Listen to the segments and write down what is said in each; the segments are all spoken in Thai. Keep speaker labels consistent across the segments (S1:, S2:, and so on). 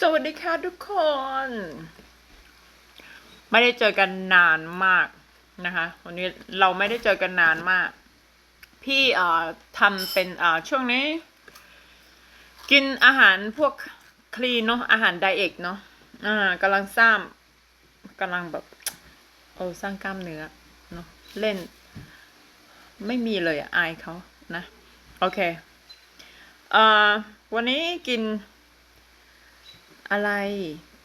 S1: สวัสดีค่ะทุกคน ไม่ได้เจอกันนานมากนะคะ วันนี้เราไม่ได้เจอกันนานมาก พี่เอ่อทำเป็นเอ่อช่วงนี้ กินอาหารพวกคลีนเนาะอาหารไดเอทเนาะอ่ากำลังสร้างกำลังแบบโอ้สร้างกล้ามเนื้อเนาะเล่น ไม่มีเลยอะอายเขานะ โอเคเอ่อวันนี้กิน อะไร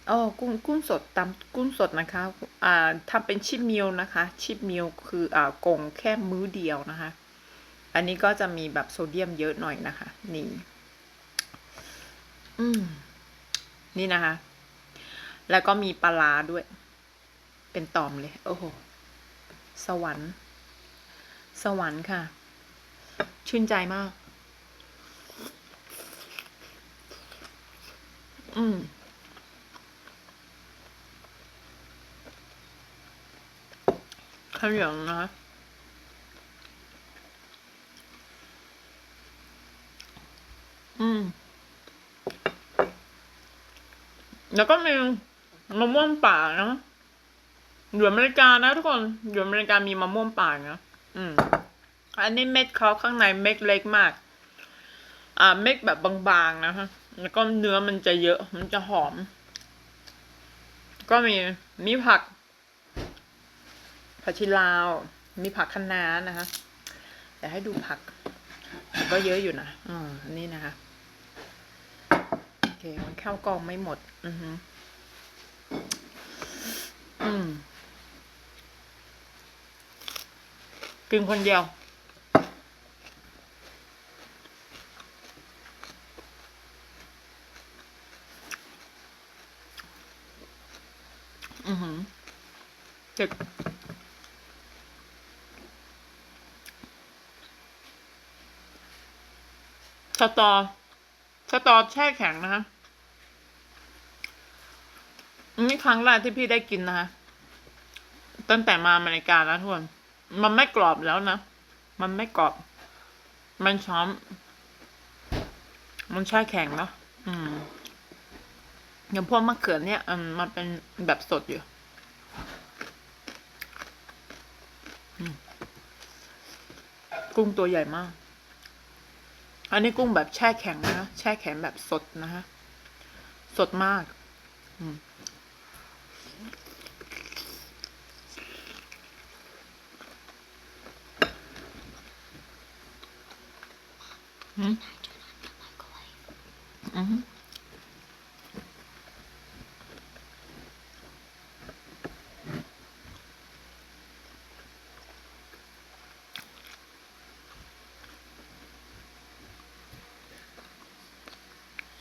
S1: อ๋อกุ้งกุ้งสดตำกุ้งสดนะคะอ่าทำเป็นชิปมิลนะคะ ชิปมิลคืออ่ากงแค่มื้อเดียวนะคะ อันนี้ก็จะมีแบบโซเดียมเยอะหน่อยนะคะ นี่ อืม นี่นะคะ แล้วก็มีปลาร้าด้วย เป็นตอมเลย โอ้โห สวรรค์ สวรรค์ค่ะ ชื่นใจมาก อืม ข้าวเหนียวนะคะอืม แล้วก็มีมะม่วงป่านะอยู่อเมริกานะทุกคนอยู่อเมริกามีมะม่วงป่านะอืม อันนี้เม็ดเขาข้างในเม็ดเล็กมาก อ่า เม็ดแบบบางๆนะคะแล้วก็เนื้อมันจะเยอะ มันจะหอม ก็มีมีผัก ผักชีลาว มีผักคะน้านะคะเดี๋ยวให้ดูผัก ก็เยอะอยู่นะอ่าอันนี้นะคะโอเคมันเข้ากองไม่หมด อือฮึอืมกินคนเดียวอือหือเด็ก สตอ สตอแช่แข็งนะคะอันนี้ครั้งแรกที่พี่ได้กินนะคะตั้งแต่มาอเมริกาแล้วทุกคนมันไม่กรอบแล้วนะ มันไม่กรอบ มันช้อม มันแช่แข็งเนาะอืมอย่างพวกมะเขือเนี่ยอืมมันเป็นแบบสดอยู่กุ้งตัวใหญ่มาก อันนี้กุ้งแบบแช่แข็งนะแช่แข็งแบบสดนะฮะ สดมาก อืมอืม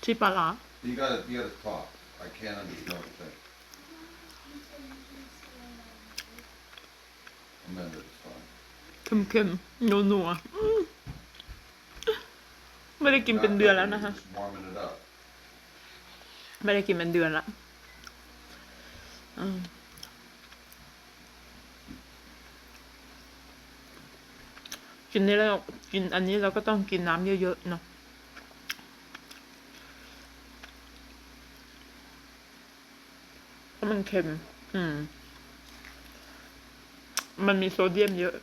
S1: ที่ปลาร้า
S2: You gotta, you gotta talk. I can't understand what you're saying. Amanda, it's fine.
S1: เค็มเค็มนัวนัวๆอื้อไม่ได้กินเป็นเดือนแล้วนะคะ
S2: Just warming it up.
S1: ไม่ได้กินเป็นเดือนละอืมกินนี่แล้วกินอันนี้เราก็ต้องกินน้ำเยอะๆเนาะเพราะ มันเค็ม อืม มันมีโซเดียมเยอะ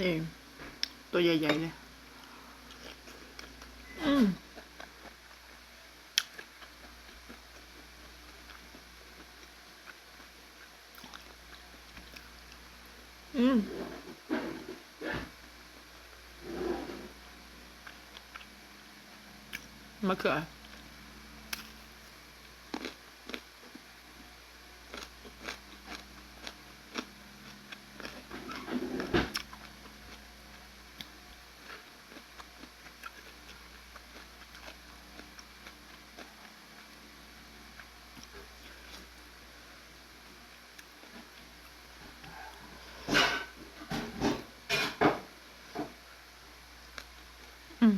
S1: นี่ตัวใหญ่ๆเลยอืมอืมมะเขือม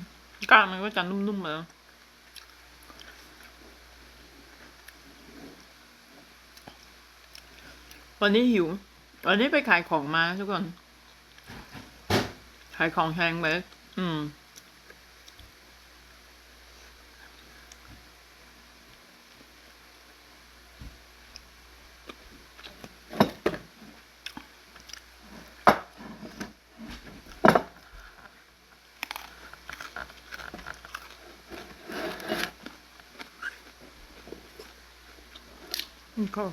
S1: ก้างมันก็จะนุ่มๆเลยวันนี้หิว วันนี้ไปขายของมาทุกคน ขายของแพงไปอืม นี่ก็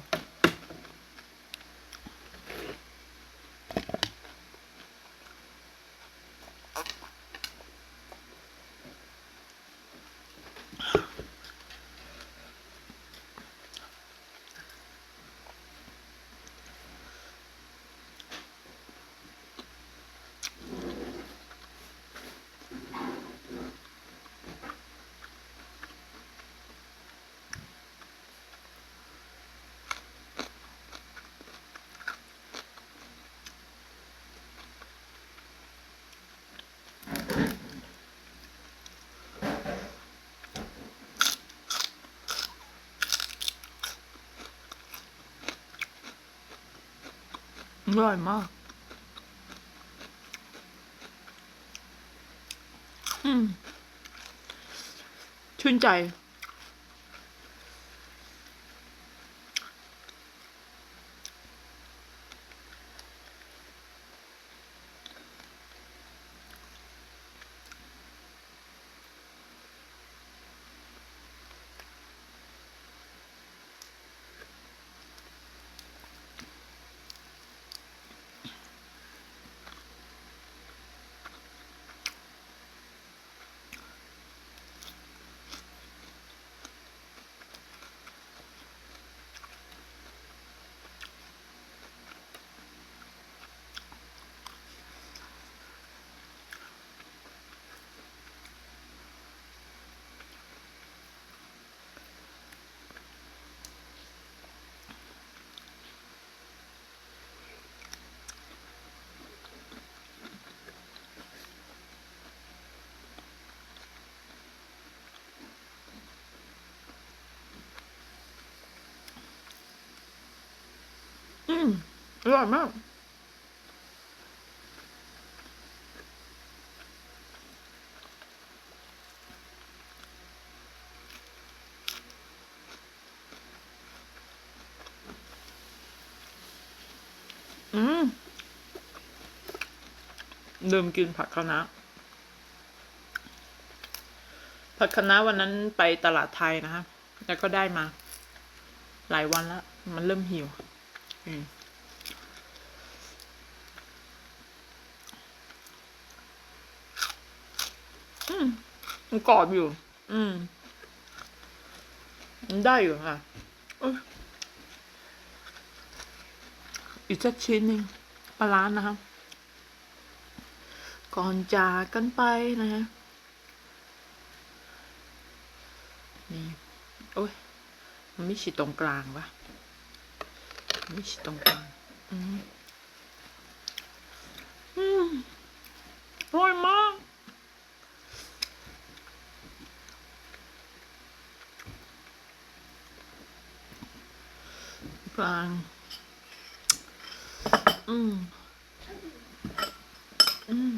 S1: อร่อยมาก อืม ชื่นใจ อืมอร่อยมาก อืมลืมกินผักคะน้าผักคะน้าวันนั้นไปตลาดไทยนะคะ แล้วก็ได้มา หลายวันแล้ว มันเริ่มหิว อืมอืมมันกรอบอยู่ อืมมันได้อยู่ค่ะอีกสักชิ้นหนึ่งปลาร้านะคะก่อนจากกันไปนะฮะ นี่ โอ้ย มันไม่ฉีดตรงกลางวะ นไม่ฉีดตรงกลางอืมอืมอร่อยมาก กลาง อืม อืม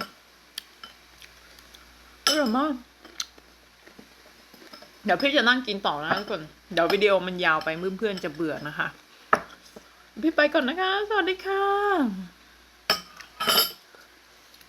S1: อร่อยมาก เดี๋ยวพี่จะนั่งกินต่อนะทุกคน เดี๋ยววิดีโอมันยาวไปเพื่อนๆจะเบื่อนะคะ พี่ไปก่อนนะคะ สวัสดีค่ะ